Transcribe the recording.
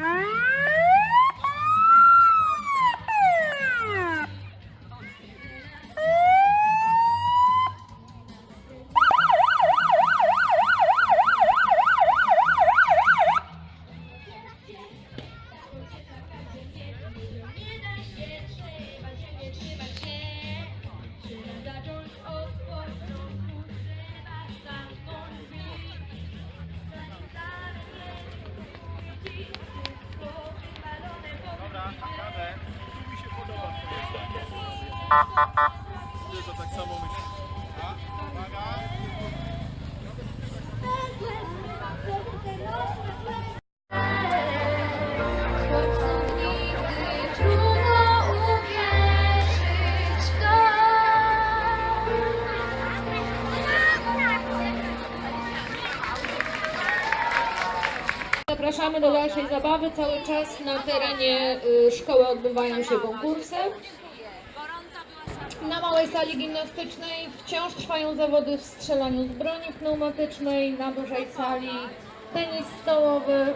Ah! Dobra, radę. Mi się podoba. Ty to tak samo myślisz. A, uwaga. Zapraszamy do dalszej zabawy. Cały czas na terenie y, szkoły odbywają się konkursy. Na małej sali gimnastycznej wciąż trwają zawody w strzelaniu z broni pneumatycznej. Na dużej sali tenis stołowy.